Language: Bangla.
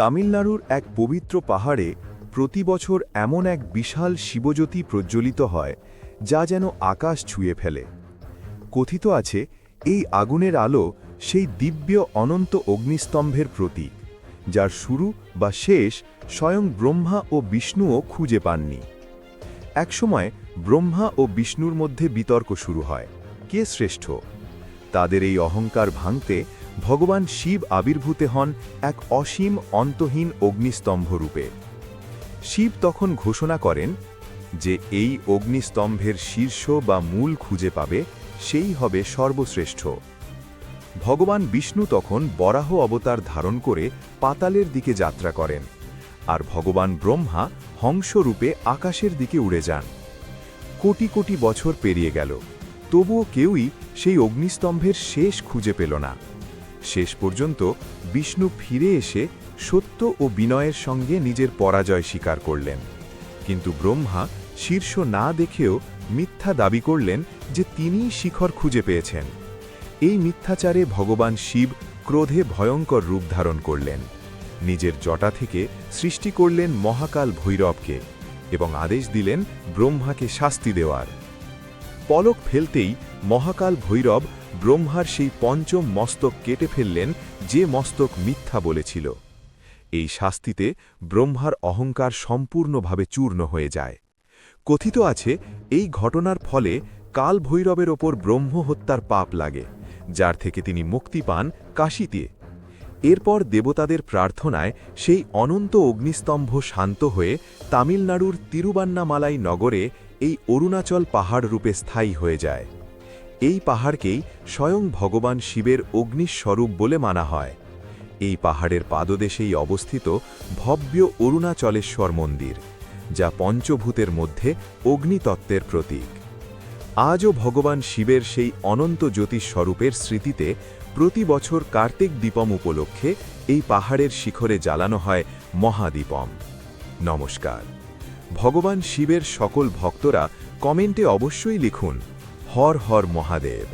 তামিলনাড়ুর এক পবিত্র পাহাড়ে প্রতি বছর এমন এক বিশাল শিবজ্যোতি প্রজ্বলিত হয়, যা যেন আকাশ ছুঁয়ে ফেলে। কথিত আছে, এই আগুনের আলো সেই দিব্য অনন্ত অগ্নিস্তম্ভের প্রতীক, যার শুরু বা শেষ স্বয়ং ব্রহ্মা ও বিষ্ণুও খুঁজে পাননি। একসময় ব্রহ্মা ও বিষ্ণুর মধ্যে বিতর্ক শুরু হয়, কে শ্রেষ্ঠ? তাদের এই অহংকার ভাঙতে ভগবান শিব আবির্ভূতে হন এক অসীম অন্তহীন অগ্নিস্তম্ভ রূপে। শিব তখন ঘোষণা করেন যে এই অগ্নিস্তম্ভের শীর্ষ বা মূল খুঁজে পাবে সেই হবে সর্বশ্রেষ্ঠ। ভগবান বিষ্ণু তখন বরাহ অবতার ধারণ করে পাতালের দিকে যাত্রা করেন আর ভগবান ব্রহ্মা হংসরূপে আকাশের দিকে উড়ে যান। কোটি কোটি বছর পেরিয়ে গেল, তবুও কেউই সেই অগ্নিস্তম্ভের শেষ খুঁজে পেল না। শেষ পর্যন্ত বিষ্ণু ফিরে এসে সত্য ও বিনয়ের সঙ্গে নিজের পরাজয় স্বীকার করলেন। কিন্তু ব্রহ্মা শীর্ষ না দেখেও মিথ্যা দাবি করলেন যে তিনিই শিখর খুঁজে পেয়েছেন। এই মিথ্যাচারে ভগবান শিব ক্রোধে ভয়ঙ্কর রূপ ধারণ করলেন। নিজের জটা থেকে সৃষ্টি করলেন মহাকাল ভৈরবকে এবং আদেশ দিলেন ব্রহ্মাকে শাস্তি দেওয়ার। পলক ফেলতেই মহাকাল ভৈরব ব্রহ্মার সেই পঞ্চম মস্তক কেটে ফেললেন যে মস্তক মিথ্যা বলেছিল। এই শাস্তিতে ব্রহ্মার অহংকার সম্পূর্ণভাবে চূর্ণ হয়ে যায়। কথিত আছে, এই ঘটনার ফলে কাল ভৈরবের ওপর ব্রহ্ম হত্যার পাপ লাগে, যার থেকে তিনি মুক্তি পান কাশীতে। এরপর দেবতাদের প্রার্থনায় সেই অনন্ত অগ্নিস্তম্ভ শান্ত হয়ে তামিলনাড়ুর তিরুবান্নামালাই নগরে এই অরুণাচল পাহাড় রূপে স্থায়ী হয়ে যায়। এই পাহাড়কেই স্বয়ং ভগবান শিবের অগ্নিস্বরূপ বলে মানা হয়। এই পাহাড়ের পাদদেশেই অবস্থিত ভব্য অরুণাচলেশ্বর মন্দির, যা পঞ্চভূতের মধ্যে অগ্নিতত্ত্বের প্রতীক। আজও ভগবান শিবের সেই অনন্ত জ্যোতিষ স্বরূপের স্মৃতিতে প্রতি বছর কার্তিক দীপম উপলক্ষে এই পাহাড়ের শিখরে জ্বালানো হয় মহাদীপম। নমস্কার। ভগবান শিবের সকল ভক্তরা কমেন্টে অবশ্যই লিখুন হর হর মহাদেব